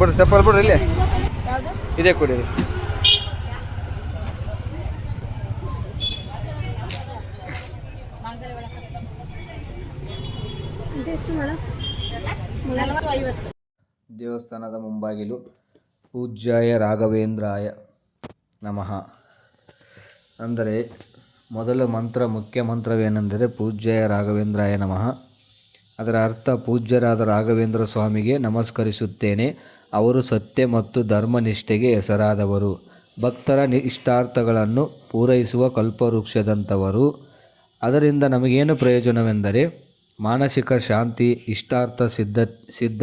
ಬಿಡ್ರಿ ಚಪ್ಪಲ್ ಬಿಡ್ರಿ ಇಲ್ಲಿ. ಇದೇ ಐವತ್ತು ದೇವಸ್ಥಾನದ ಮುಂಬಾಗಿಲು. ಪೂಜ್ಯಾಯ ರಾಘವೇಂದ್ರಾಯ ನಮಃ. ಅಂದರೆ ಮೊದಲ ಮಂತ್ರ ಮುಖ್ಯ ಮಂತ್ರವೇನೆಂದರೆ ಪೂಜ್ಯಾಯ ರಾಘವೇಂದ್ರಾಯ ನಮಃ. ಅದರ ಅರ್ಥ ಪೂಜ್ಯರಾದ ರಾಘವೇಂದ್ರ ಸ್ವಾಮಿಗೆ ನಮಸ್ಕರಿಸುತ್ತೇನೆ. ಅವರು ಸತ್ಯ ಮತ್ತು ಧರ್ಮನಿಷ್ಠೆಗೆ ಹೆಸರಾದವರು. ಭಕ್ತರ ಇಷ್ಟಾರ್ಥಗಳನ್ನು ಪೂರೈಸುವ ಕಲ್ಪವೃಕ್ಷದಂಥವರು. ಅದರಿಂದ ನಮಗೇನು ಪ್ರಯೋಜನವೆಂದರೆ, ಮಾನಸಿಕ ಶಾಂತಿ, ಇಷ್ಟಾರ್ಥ ಸಿದ್ಧ ಸಿದ್ಧ,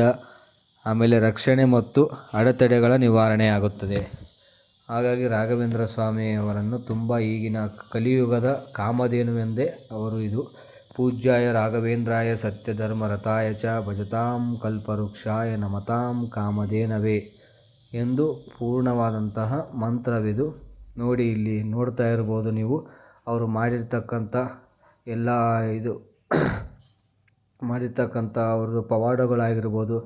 ಆಮೇಲೆ ರಕ್ಷಣೆ ಮತ್ತು ಅಡೆತಡೆಗಳ ನಿವಾರಣೆ ಆಗುತ್ತದೆ ಹಾಗಾಗಿ ರಾಘವೇಂದ್ರ ಸ್ವಾಮಿಯವರನ್ನು ತುಂಬ ಈಗಿನ ಕಲಿಯುಗದ ಕಾಮಧೇನುವೆಂದೇ ಅವರು ಇದು ಪೂಜ್ಯಾಯ ರಾಘವೇಂದ್ರಾಯ ಸತ್ಯಧರ್ಮರತಾಯ ಚ ಭಜತಾಂ ಕಲ್ಪವೃಕ್ಷಾಯ ನಮತಾಂ ಕಾಮಧೇನವೇ ಎಂದು ಪೂರ್ಣವಾದಂತಹ ಮಂತ್ರವಿದು ನೋಡಿ ಇಲ್ಲಿ ನೋಡ್ತಾ ಇರ್ಬೋದು ನೀವು. ಅವರು ಮಾಡಿರ್ತಕ್ಕಂಥ ಎಲ್ಲ ಇದು ಮಾಡಿರ್ತಕ್ಕಂಥ ಅವ್ರದ್ದು ಪವಾಡಗಳಾಗಿರ್ಬೋದು.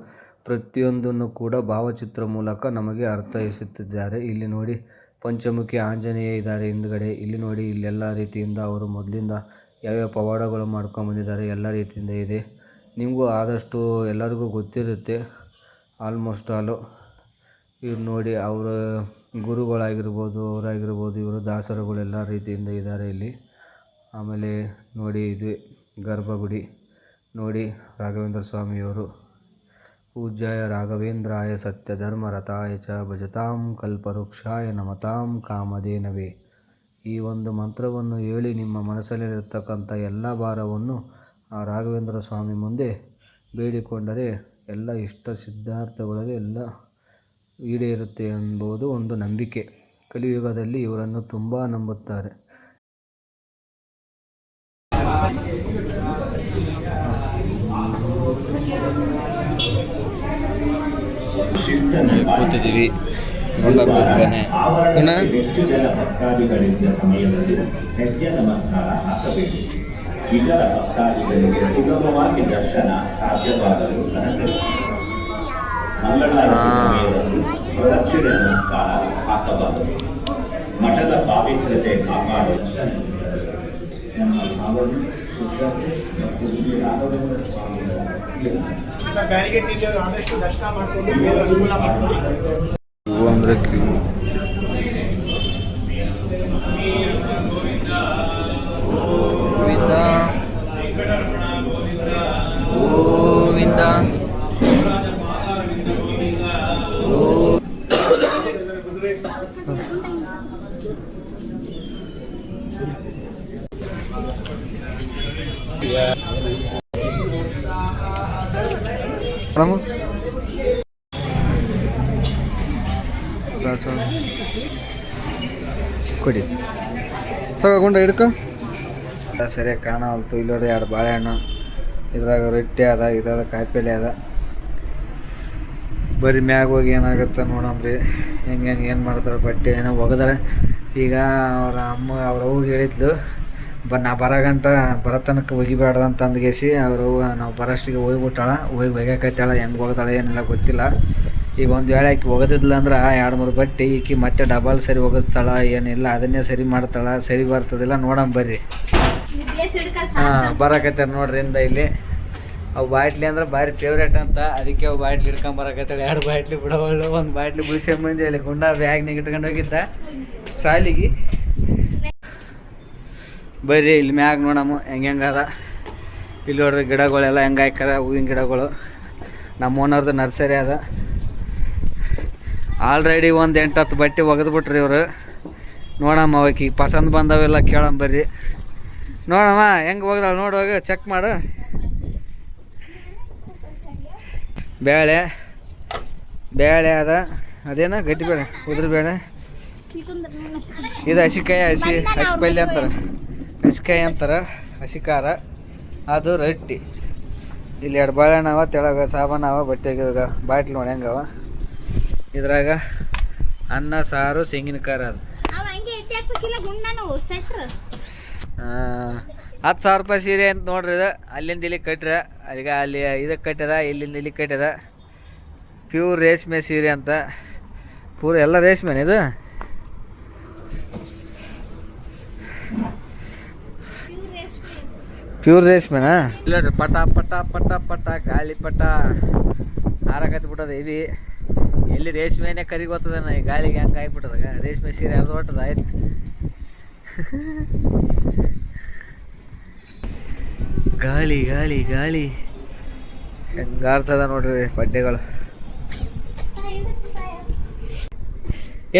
ಪ್ರತಿಯೊಂದನ್ನು ಕೂಡ ಭಾವಚಿತ್ರ ಮೂಲಕ ನಮಗೆ ಅರ್ಥೈಸುತ್ತಿದ್ದಾರೆ. ಇಲ್ಲಿ ನೋಡಿ ಪಂಚಮುಖಿ ಆಂಜನೇಯ ಇದ್ದಾರೆ ಹಿಂದ್ಗಡೆ. ಇಲ್ಲಿ ನೋಡಿ ಇಲ್ಲೆಲ್ಲ ರೀತಿಯಿಂದ ಅವರು ಮೊದಲಿಂದ ಯಾವ್ಯಾವ ಪವಾಡಗಳು ಮಾಡ್ಕೊಂಬಂದಿದ್ದಾರೆ ಎಲ್ಲ ರೀತಿಯಿಂದ ಇದೆ. ನಿಮಗೂ ಆದಷ್ಟು ಎಲ್ಲರಿಗೂ ಗೊತ್ತಿರುತ್ತೆ ಆಲ್ಮೋಸ್ಟ್ ಆಲು ಇವ್ರು ನೋಡಿ ಅವರ ಗುರುಗಳಾಗಿರ್ಬೋದು, ಅವರಾಗಿರ್ಬೋದು, ಇವರು ದಾಸರುಗಳು ಎಲ್ಲ ರೀತಿಯಿಂದ ಇದ್ದಾರೆ ಇಲ್ಲಿ. ಆಮೇಲೆ ನೋಡಿ ಇದು ಗರ್ಭಗುಡಿ. ನೋಡಿ ರಾಘವೇಂದ್ರ ಸ್ವಾಮಿಯವರು. ಪೂಜ್ಯಾಯ ರಾಘವೇಂದ್ರಾಯ ಸತ್ಯ ರಥಾಯ ಚ ಭಜತಾಂ ಕಲ್ಪವೃಕ್ಷಾಯ ನಮತಾಂ ಕಾಮಧೇನವೇ. ಈ ಒಂದು ಮಂತ್ರವನ್ನು ಹೇಳಿ ನಿಮ್ಮ ಮನಸ್ಸಲ್ಲಿರತಕ್ಕಂಥ ಎಲ್ಲ ಭಾರವನ್ನು ಆ ರಾಘವೇಂದ್ರ ಸ್ವಾಮಿ ಮುಂದೆ ಬೇಡಿಕೊಂಡರೆ ಎಲ್ಲ ಇಷ್ಟ ಸಿದ್ಧಾರ್ಥಗಳಲ್ಲಿ ಎಲ್ಲ ಈಡೇರುತ್ತೆ ಎಂಬುದು ಒಂದು ನಂಬಿಕೆ. ಕಲಿಯುಗದಲ್ಲಿ ಇವರನ್ನು ತುಂಬ ನಂಬುತ್ತಾರೆ. ಕೂತಿದ್ದೀವಿ. ಹೆಚ್ಚು ಜನ ಭಕ್ತಾದಿಗಳಿದ್ದ ಸಮಯದಲ್ಲಿ ಹೆಜ್ಜೆ ನಮಸ್ಕಾರ ಹಾಕಬೇಕು. ಇತರ ಭಕ್ತಾದಿಗಳಿಗೆ ಸುಗಮವಾಗಿ ದರ್ಶನ ಸಾಧ್ಯವಾಗಲು ಸಹಕರಿಸಿ. ಮಂಗಳಾರತಿ ಸಮಯದಲ್ಲಿ ಪ್ರದಕ್ಷಿಣೆ ನಮಸ್ಕಾರ ಹಾಕಬಾರದು. ಮಠದ ಪಾವಿತ್ರತೆ ಕಾಪಾಡುವ ನಮ್ಮ ಭಾವನೆ ಶುದ್ಧತೆ ಮತ್ತು ಶ್ರೀ ರಾಘವೇಂದ್ರ ಸ್ವಾಮಿಗಳ ಜೀವನ ಬ್ಯಾರಿಗೇಡ್ ಟೀಚರ್ ಆದಷ್ಟು ದರ್ಶನ ಮಾಡಿಕೊಂಡು ಅನುಕೂಲ ಮಾಡಿಕೊಡಿ. আমরা কি ಕೊಡಿ. ತಗೊಂಡ ಹಿಡ್ಕೊ. ಸರಿಯಾಗಿ ಕಾಣವಲ್ತು ಇಲ್ಲೋರಿ ಎರಡು ಬಾಳೆಹಣ್ಣು. ಇದ್ರಾಗ ರೊಟ್ಟಿ ಅದ ಇದಾದ ಕಾಯಿಪಲ್ಲೆ ಅದ. ಬರೀ ಮ್ಯಾಗ ಹೋಗಿ ಏನಾಗುತ್ತೆ ನೋಡಂಬ್ರಿ. ಹೆಂಗೆ ಹೆಂಗೆ, ಏನು ಮಾಡ್ತಾರೆ ಬಟ್ಟೆ ಏನೋ ಒಗದಾರೆ. ಈಗ ಅವ್ರ ಅಮ್ಮ, ಅವ್ರ ಅವ್ಗೆ ಹೇಳಿದ್ಲು, ಬ, ನಾ ಬರೋ ಗಂಟ, ಬರೋ ಒಗಿಬೇಡ್ದು ಅಂತ ಅಂದ್ಗೇಸಿ, ಅವರು ನಾವು ಬರೋಷ್ಟಿಗೆ ಹೋಗ್ಬಿಟ್ಟಾಳ ಹೋಗಿ ಒಗ್ಯಾಕೈತಾಳ ಹೆಂಗೆ ಹೋಗ್ತಾಳೆ ಏನಿಲ್ಲ, ಗೊತ್ತಿಲ್ಲ. ಈಗ ಒಂದು ವೇಳೆ ಆಕೆ ಒಗದಿದ್ಲ ಅಂದ್ರೆ ಎರಡು ಮೂರು ಬಟ್ಟೆ ಈಕಿ ಮತ್ತೆ ಡಬಲ್ ಸರಿ ಒಗಸ್ತಾಳ, ಏನಿಲ್ಲ, ಅದನ್ನೇ ಸರಿ ಮಾಡ್ತಾಳ, ಸರಿ ಬರ್ತದಿಲ್ಲ, ನೋಡಮ್ ಬರ್ರಿ. ಹಾಂ ಬರಕತ್ತಾರ ನೋಡ್ರಿ ಇಂದ ಇಲ್ಲಿ. ಅವು ಬಾಟ್ಲಿ ಅಂದ್ರೆ ಭಾರಿ ಫೇವ್ರೇಟ್ ಅಂತ, ಅದಕ್ಕೆ ಅವು ಬಾಟ್ಲಿ ಹಿಡ್ಕೊಂಡ್ ಬರಕತ್ತಾಳೆ ಎರಡು ಬಾಟ್ಲಿ ಬಿಡೋವಳು, ಒಂದು ಬಾಟ್ಲಿ ಬಿಡಿಸ್ಕೊಂಬಂದು ಇಲ್ಲಿ ಗುಂಡ ಬ್ಯಾಗ್ನಾಗ ಇಟ್ಕೊಂಡು ಹೋಗಿದ್ದ ಸಾಲಿಗೆ. ಬರ್ರಿ ಇಲ್ಲಿ ಮ್ಯಾಗ ನೋಡಮ್ಮ ಹೆಂಗೆ ಹೆಂಗದ ಇಲ್ಲಿ ನೋಡ್ರಿ ಗಿಡಗಳೆಲ್ಲ ಹೆಂಗೆ ಹಾಕ್ಯಾರ, ಹೂವಿನ ಗಿಡಗಳು. ನಮ್ಮ ಓನರ್ದು ನರ್ಸರಿ ಅದ. ಆಲ್ರೆಡಿ ಒಂದು ಎಂಟು ಹತ್ತು ಬಟ್ಟೆ ಒಗೆದ್ಬಿಟ್ರಿ ಇವರು. ನೋಡಮ್ಮ ಅವಕ್ಕೆ ಈಗ ಪಸಂದ್ ಬಂದವೆಲ್ಲ ಕೇಳಮ್ಮ ಬರ್ರಿ. ನೋಡಮ್ಮ, ಹೆಂಗೆ ಹೋಗ್ದಾಳ ನೋಡುವಾಗ ಚೆಕ್ ಮಾಡು. ಬೇಳೆ ಬೇಳೆ ಅದ. ಅದೇನ? ಗಟ್ಟಿ ಬೇಳೆ ಉದ್ರ ಬೇಳೆ ಇದು ಹಸಿಕಾಯಿ, ಹಸಿ ಹಸಿ ಪಲ್ಯ ಅಂತಾರೆ. ಹಸಿಕಾಯಿ ಅಂತಾರೆ ಹಸಿ ಖಾರ ಅದು ರೊಟ್ಟಿ. ಇಲ್ಲಿ ಎರಡು ಬಾಳೆಹಣ್ಣವ ತೆಳಗ ಸಾಬಾನವ ಇವಾಗ ಬಾಟ್ಲಿ ನೋಡಿ ಹೆಂಗವ. ಇದ್ರಾಗ ಅನ್ನ ಸಾರು ತೆಂಗಿನ ಅದು. ಹತ್ತು ಸಾವಿರ ರೂಪಾಯಿ ಸೀರೆ ಅಂತ ನೋಡ್ರಿ ಇದು. ಅಲ್ಲಿಂದ ಇಲ್ಲಿ ಕಟ್ರ ಅಲ್ಲಿಗೆ ಅಲ್ಲಿ ಇದಕ್ಕೆ ಕಟ್ಟ್ಯದ ಇಲ್ಲಿಂದ ಇಲ್ಲಿ ಕಟ್ಟ್ಯದ ಪ್ಯೂರ್ ರೇಷ್ಮೆ ಸೀರೆ ಅಂತ. ಪೂರ ಎಲ್ಲ ರೇಷ್ಮೆನ ಇದು? ಪ್ಯೂರ್ ರೇಷ್ಮೆನಾ? ಇಲ್ಲ ಪಟ ಪಟ ಪಟ ಪಟ ಗಾಳಿ ಪಟ. ಹಾರಕತ್ತಿ ಬಿಟ್ಟದ ಇವಿ ಎಲ್ಲಿ ರೇಷ್ಮೆನೇ ಕರಿಗೋತದ ಈ ಗಾಳಿಗೆ ಹಂಗೆ ಆಗ್ಬಿಟ್ಟದಾಗ. ರೇಷ್ಮೆ ಸೀರೆ ಅರ್ಧ ಹೊಟ್ಟದ ಆಯ್ತು. ಗಾಳಿ ಗಾಳಿ ಗಾಳಿ. ಹೆಂಗಾರ್ತದ ನೋಡ್ರಿ ಬಡ್ಡೆಗಳು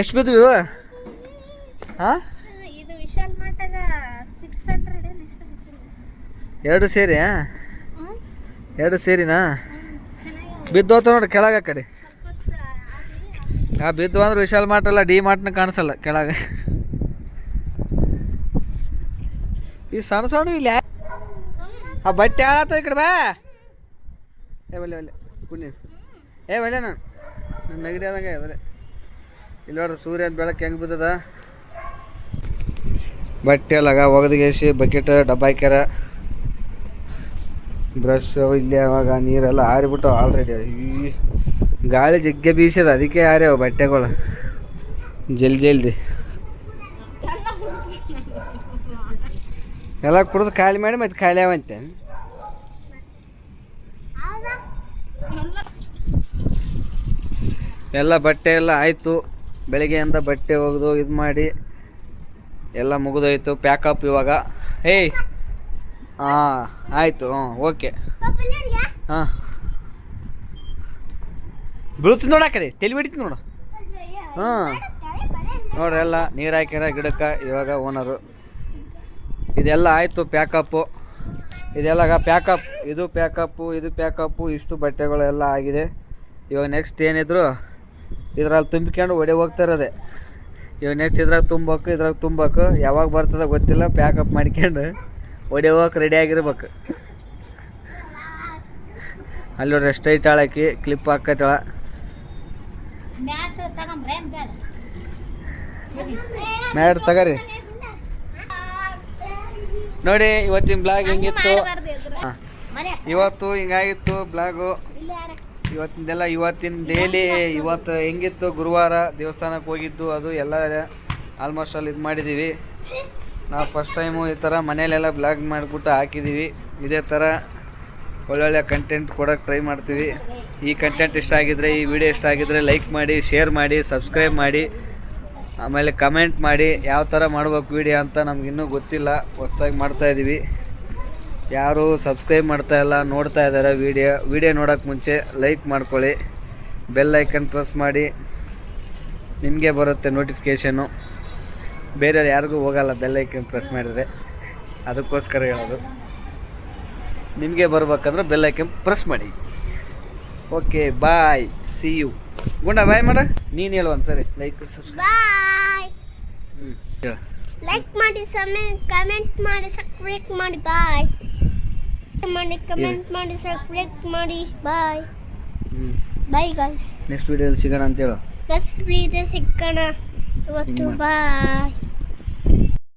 ಎಷ್ಟು ಬಿದ್ವಿ ಹಾಂ? ಎರಡು ಸೇರಿ ಎರಡು ಸೇರಿನಾ? ಬಿದ್ದೋತ ನೋಡ್ರಿ ಕೆಳಗೆ ಕಡೆ. ಆ ಬಿದ್ದು ಅಂದ್ರೆ ವಿಶಾಲ್ ಮಾರ್ಟ್ ಅಲ್ಲ, ಡಿ ಮಾರ್ಟ್ನ ಕಾಣಿಸಲ್ಲ ಕೆಳಗೆ. ಈ ಸಣ್ಣ ಸಣ್ಣ ಇಲ್ಲ ಆ ಬಟ್ಟೆ ಹಾಳಾತ ಈ ಕಡೆ ಬಾ. ಏ ಒಲ್ಲೆ ಒಲ್ಲೆ ಕುಣಿ. ಏ ಒಲ್ಲೆ ನಾನು ನನ್ನ ನೆಗಡಿ ಆದಂಗ ಒಲೆ ಇಲ್ಲಿ ನೋಡ್ರಿ, ಸೂರ್ಯನ ಬೆಳಕು ಹೆಂಗೆ ಬಿದ್ದದ. ಬಟ್ಟೆ ಲಗ ಒಗದ್ಗೇಸಿ ಬಕೆಟ್ ಡಬ್ಬ ಹಾಕ್ಯಾರ. ಬ್ರಷ್ ಇಲ್ಲಿ ಅವಾಗ ನೀರೆಲ್ಲ ಆರಿಬಿಟ್ಟು ಆಲ್ರೆಡಿ ಈ ಗಾಳಿ ಜಗ್ಗೆ ಬೀಸದ, ಅದಕ್ಕೆ ಯಾರ್ಯಾವ ಬಟ್ಟೆಗಳು. ಜಲ್ದಿ ಜಲ್ದಿ. ಎಲ್ಲ ಕುಡಿದು ಖಾಲಿ ಮಾಡಿ ಮತ್ತೆ ಖಾಲಿ ಅವಂತೆ ಎಲ್ಲ ಬಟ್ಟೆ ಎಲ್ಲ ಆಯಿತು. ಬೆಳಗ್ಗೆಯಿಂದ ಬಟ್ಟೆ ಒಗೆದು ಇದು ಮಾಡಿ ಎಲ್ಲ ಮುಗಿದೋಯ್ತು. ಪ್ಯಾಕಪ್ ಇವಾಗ. ಏಯ್ ಹಾಂ ಆಯಿತು ಹ್ಞೂ ಓಕೆ ಹಾಂ. ಬೀಳ್ತೀನಿ ನೋಡ ಆ ಕಡೆ. ತಲೆ ಬಿಡ್ತೀನಿ ನೋಡು. ಹಾಂ. ನೋಡ್ರಿ ಎಲ್ಲ ನೀರು ಹಾಕ್ಯಾರ, ಗಿಡಕ್ಕೆ, ಇವಾಗ ಓನರು ಇದೆಲ್ಲ ಆಯಿತು ಪ್ಯಾಕಪ್ಪು ಇದೆಲ್ಲ ಪ್ಯಾಕಪ್ ಇದು ಪ್ಯಾಕಪ್ಪು ಇದು ಪ್ಯಾಕಪ್ಪು ಇಷ್ಟು ಬಟ್ಟೆಗಳೆಲ್ಲ ಆಗಿದೆ. ಇವಾಗ ನೆಕ್ಸ್ಟ್ ಏನಿದ್ರು ಇದ್ರಲ್ಲಿ ತುಂಬಿಕೊಂಡು ಒಡೆ ಹೋಗ್ತಾ ಇರೋದೆ. ಇವಾಗ ನೆಕ್ಸ್ಟ್ ಇದ್ರಾಗ ತುಂಬಬೇಕು ಇದ್ರಾಗ ತುಂಬಬೇಕು ಯಾವಾಗ ಬರ್ತದೆ ಗೊತ್ತಿಲ್ಲ ಪ್ಯಾಕಪ್ ಮಾಡ್ಕೊಂಡು ಒಡೆ ಹೋಗಕ್ಕೆ ರೆಡಿ ಆಗಿರ್ಬೇಕು. ಅಲ್ಲಿ ನೋಡ್ರಿ ಸ್ಟ್ರೈಟ್ ಹಾಳಾಕಿ ಕ್ಲಿಪ್ ಹಾಕತ್ತಳ. ಮ್ಯಾಟ್ ತಗೊಂಬ್ರೆ ಬೇಡ. ತಗರಿ. ನೋಡಿ ಇವತ್ತಿನ ಬ್ಲಾಗ್ ಹೆಂಗಿತ್ತು? ಇವತ್ತು ಹಿಂಗಾಗಿತ್ತು ಬ್ಲಾಗು? ಇವತ್ತಿಂದೆಲ್ಲ ಇವತ್ತಿನ ಡೈಲಿ ಇವತ್ತು ಹೆಂಗಿತ್ತು? ಗುರುವಾರ ದೇವಸ್ಥಾನಕ್ಕೆ ಹೋಗಿದ್ದು ಅದು ಎಲ್ಲ ಆಲ್ಮೋಸ್ಟ್ ಅಲ್ಲಿ ಇದು ಮಾಡಿದ್ದೀವಿ ನಾವು ಫಸ್ಟ್ ಟೈಮು ಈ ಥರ ಮನೇಲೆಲ್ಲ ಬ್ಲಾಗ್ ಮಾಡಿಬಿಟ್ಟು ಹಾಕಿದ್ದೀವಿ ಇದೇ ಥರ ಒಳ್ಳೊಳ್ಳೆ ಕಂಟೆಂಟ್ ಕೊಡೋಕ್ಕೆ ಟ್ರೈ ಮಾಡ್ತೀವಿ. ಈ ಕಂಟೆಂಟ್ ಇಷ್ಟ ಆಗಿದ್ರೆ, ಈ ವಿಡಿಯೋ ಇಷ್ಟ ಆಗಿದ್ರೆ ಲೈಕ್ ಮಾಡಿ ಶೇರ್ ಮಾಡಿ ಸಬ್ಸ್ಕ್ರೈಬ್ ಮಾಡಿ, ಆಮೇಲೆ ಕಮೆಂಟ್ ಮಾಡಿ, ಯಾವ ಥರ ಮಾಡ್ಬೇಕು ವಿಡಿಯೋ ಅಂತ ನಮಗಿನ್ನೂ ಗೊತ್ತಿಲ್ಲ. ಹೊಸ್ದಾಗಿ ಮಾಡ್ತಾಯಿದ್ದೀವಿ ಯಾರು ಸಬ್ಸ್ಕ್ರೈಬ್ ಮಾಡ್ತಾ ಇಲ್ಲ, ನೋಡ್ತಾ ಇದ್ದಾರೆ ವಿಡಿಯೋ ವಿಡಿಯೋ ನೋಡೋಕ್ಕೆ ಮುಂಚೆ ಲೈಕ್ ಮಾಡ್ಕೊಳ್ಳಿ. ಬೆಲ್ ಐಕನ್ ಪ್ರೆಸ್ ಮಾಡಿ. ನಿಮಗೆ ಬರುತ್ತೆ ನೋಟಿಫಿಕೇಷನು ಬೇರೆಯವ್ರು ಯಾರಿಗೂ ಹೋಗಲ್ಲ ಬೆಲ್ ಐಕನ್ ಪ್ರೆಸ್ ಮಾಡಿದರೆ. ಅದಕ್ಕೋಸ್ಕರ ಹೇಳೋದು. ನಿಮಗೆ ಬರ್ಬೇಕಂದ್ರೆ ಬೆಲ್ ಐಕನ್ ಪ್ರೆಸ್ ಮಾಡಿ. ಓಕೆ ಬಾಯ್ ಸಿ ಯು ಗುಂಡ ಬಾಯ್ ಮಾಡ. ನೀನು ಹೇಳು ಒಂದ್ಸರಿ. ಲೈಕ್ ಬಾಯ್ ಹೇಳು. ಲೈಕ್ ಮಾಡಿ ಸಮಯ ಕಮೆಂಟ್ ಮಾಡಿ ಸಬ್ಸ್ಕ್ರೈಬ್ ಮಾಡಿ ಬಾಯ್ ಮಾಡಿ ಕಮೆಂಟ್ ಮಾಡಿ ಸಬ್ಸ್ಕ್ರೈಬ್ ಮಾಡಿ bye bye guys next video ಸಿಗೋಣ ಅಂತೇಳು ನೆಕ್ಸ್ಟ್ ವಿಡಿಯೋ ಸಿಕ್ಕಣ ಇವತ್ತು ಬಾಯ್